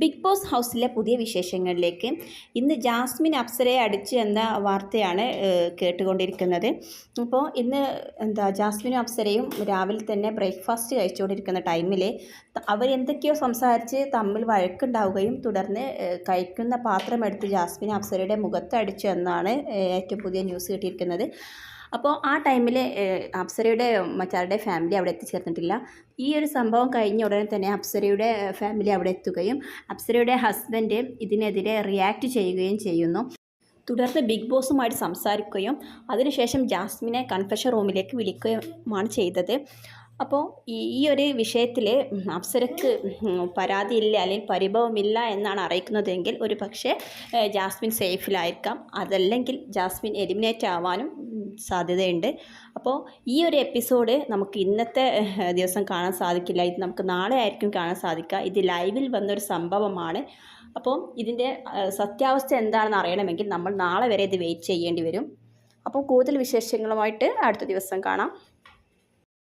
Big boss ഹൗസിലെ പുതിയ വിശേഷങ്ങളിലേക്ക്. ഇന്ന് ജാസ്മിൻ അപ്സരയെ അടിച്ച് എന്ന വാർത്തയാണ് കേട്ടുകൊണ്ടിരിക്കുന്നത്. അപ്പോൾ ഇന്ന് എന്താ ജാസ്മിനും അപ്സരയും രാവിലെ തന്നെ ബ്രേക്ക്ഫാസ്റ്റ് കഴിച്ചുകൊണ്ടിരിക്കുന്ന ടൈമിൽ അവരെന്തൊക്കെയോ സംസാരിച്ച് തമ്മിൽ വഴക്കുണ്ടാവുകയും തുടർന്ന് കഴിക്കുന്ന പാത്രം എടുത്ത് ജാസ്മിൻ അപ്സരയുടെ മുഖത്ത് അടിച്ചു എന്നാണ് ഏറ്റവും പുതിയ ന്യൂസ് കിട്ടിയിരിക്കുന്നത്. അപ്പോൾ ആ ടൈമിൽ അപ്സരയുടെ മറ്റാരുടെ ഫാമിലി അവിടെ എത്തിച്ചേർന്നിട്ടില്ല. ഈ ഒരു സംഭവം കഴിഞ്ഞ ഉടനെ തന്നെ അപ്സരയുടെ ഫാമിലി അവിടെ എത്തുകയും അപ്സരയുടെ ഹസ്ബൻഡ് ഇതിനെതിരെ റിയാക്ട് ചെയ്യുകയും ചെയ്യുന്നു. തുടർന്ന് ബിഗ് ബോസുമായിട്ട് സംസാരിക്കുകയും അതിനുശേഷം ജാസ്മിനെ കൺഫഷൻ റൂമിലേക്ക് വിളിക്കുകയുമാണ് ചെയ്തത്. അപ്പോൾ ഈ ഒരു വിഷയത്തിൽ അപ്സരക്ക് പരാതിയില്ല അല്ലെങ്കിൽ പരിഭവമില്ല എന്നാണ് അറിയിക്കുന്നതെങ്കിൽ ഒരു പക്ഷേ ജാസ്മിൻ സേഫിലായിരിക്കാം. അതല്ലെങ്കിൽ ജാസ്മിൻ എലിമിനേറ്റ് ആവാനും സാധ്യതയുണ്ട്. അപ്പോൾ ഈ ഒരു എപ്പിസോഡ് നമുക്ക് ഇന്നത്തെ ദിവസം കാണാൻ സാധിക്കില്ല. ഇത് നമുക്ക് നാളെ ആയിരിക്കും കാണാൻ സാധിക്കുക. ഇത് ലൈവിൽ വന്നൊരു സംഭവമാണ്. അപ്പോൾ ഇതിന്റെ സത്യാവസ്ഥ എന്താണെന്ന് അറിയണമെങ്കിൽ നമ്മൾ നാളെ വരെ ഇത് വെയിറ്റ് ചെയ്യേണ്ടി വരും. അപ്പോൾ കൂടുതൽ വിശേഷങ്ങളുമായിട്ട് അടുത്ത ദിവസം കാണാം.